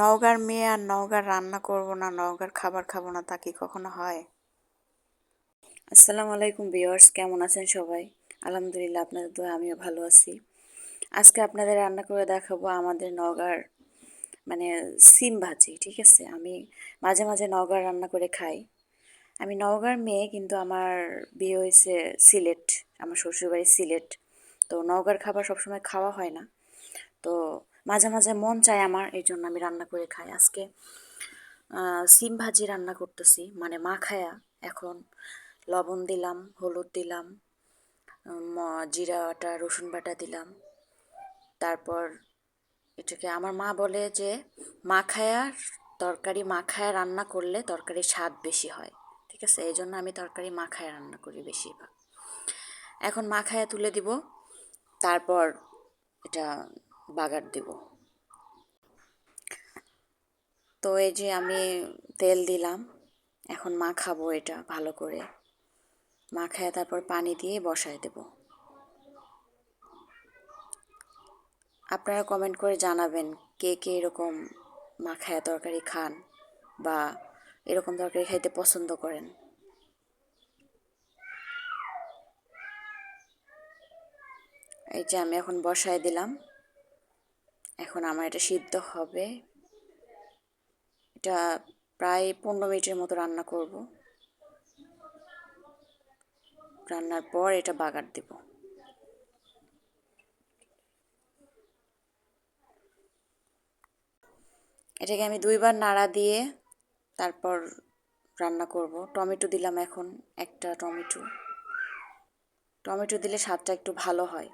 নওগাঁর মেয়ে আর নওগাঁর রান্না করব না, নওগাঁর খাবার খাব না, তা কি কখনো হয়? আসসালামু আলাইকুম ভিউয়ার্স, কেমন আছেন সবাই? আলহামদুলিল্লাহ, আপনাদের তো আমিও ভালো আছি। আজকে আপনাদের রান্না করে দেখাবো আমাদের নওগাঁর মানে সিম ভাজি, ঠিক আছে? আমি মাঝে মাঝে নওগাঁর রান্না করে খাই। আমি নওগাঁর মেয়ে, কিন্তু আমার বিয়ে হয়েছে সিলেট, আমার শ্বশুরবাড়ি সিলেট। তো নওগাঁর খাবার সবসময় খাওয়া হয় না। তো মাঝে মাঝে মন চায় আমার, এই জন্য আমি রান্না করে খাই। আজকে সিম ভাজি রান্না করতেছি মানে মাখায়া এখন লবণ দিলাম, হলুদ দিলাম জিরা বাটা, রসুন বাটা দিলাম। তারপর এটাকে আমার মা বলে যে মাখায়া তরকারি মাখায়া রান্না করলে তরকারির স্বাদ বেশি হয়, ঠিক আছে? এই জন্য আমি তরকারি মাখায় রান্না করি বেশিরভাগ। এখন মাখায়া তুলে দিব, তারপর এটা বাগার দেব। তো এই যে আমি তেল দিলাম, এখন মাখাবো এটা ভালো করে। মাখায় তারপর পানি দিয়ে বসায় দেব। আপনারা কমেন্ট করে জানাবেন কে কে এরকম মাখায় তরকারি খান বা এরকম তরকারি খাইতে পছন্দ করেন। এই যে আমি এখন বসায় দিলাম। এখন আমার এটা সিদ্ধ হবে। এটা প্রায় পনেরো মিনিটের মতো রান্না করব। রান্নার পর এটা বাগার দেব। এটাকে আমি দুইবার নাড়া দিয়ে তারপর রান্না করব। টমেটো দিলাম এখন একটা টমেটো। টমেটো দিলে স্বাদটা একটু ভালো হয়।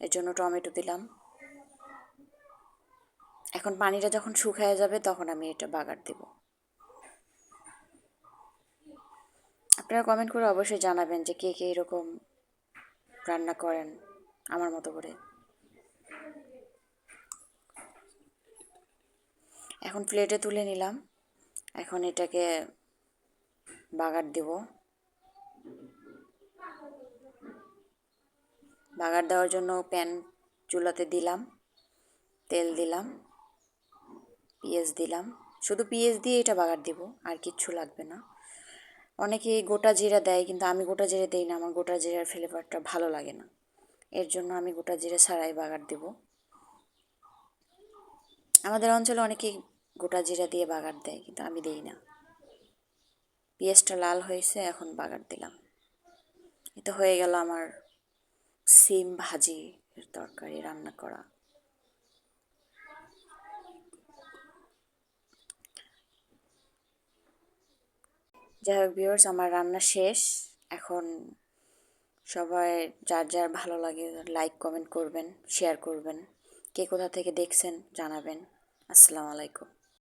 এর জন্য টমেটো দিলাম। এখন পানিটা যখন শুকায় যাবে তখন আমি এটা বাগার দেব। আপনারা কমেন্ট করে অবশ্যই জানাবেন যে কে কে এরকম রান্না করেন আমার মতো করে। এখন প্লেটে তুলে নিলাম। এখন এটাকে বাগার দেব। বাগার দেওয়ার জন্য প্যান চুলাতে দিলাম, তেল দিলাম। পেঁয়াজ দিলাম। শুধু পেঁয়াজ দিয়ে এটা বাগার দেব, আর কিচ্ছু লাগবে না। অনেকে গোটা জিরা দেয়, কিন্তু আমি গোটা জিরা দিই না। আমার গোটা জিরার ফ্লেভারটা ভালো লাগে না। এর জন্য আমি গোটা জিরা ছাড়াই বাগার দেব। আমাদের অঞ্চলে অনেকেই গোটা জিরা দিয়ে বাগার দেয়, কিন্তু আমি দিই না। পেঁয়াজটা লাল হয়েছে, এখন বাগার দিলাম। এটা হয়ে গেল আমার সিম ভাজি তরকারি রান্না করা। যাই হোক ভিউয়ার্স আমার রান্না শেষ। এখন সবাই যার যার ভালো লাগে লাইক কমেন্ট করবেন শেয়ার করবেন। কে কোথা থেকে দেখছেন জানাবেন। আসসালামু আলাইকুম।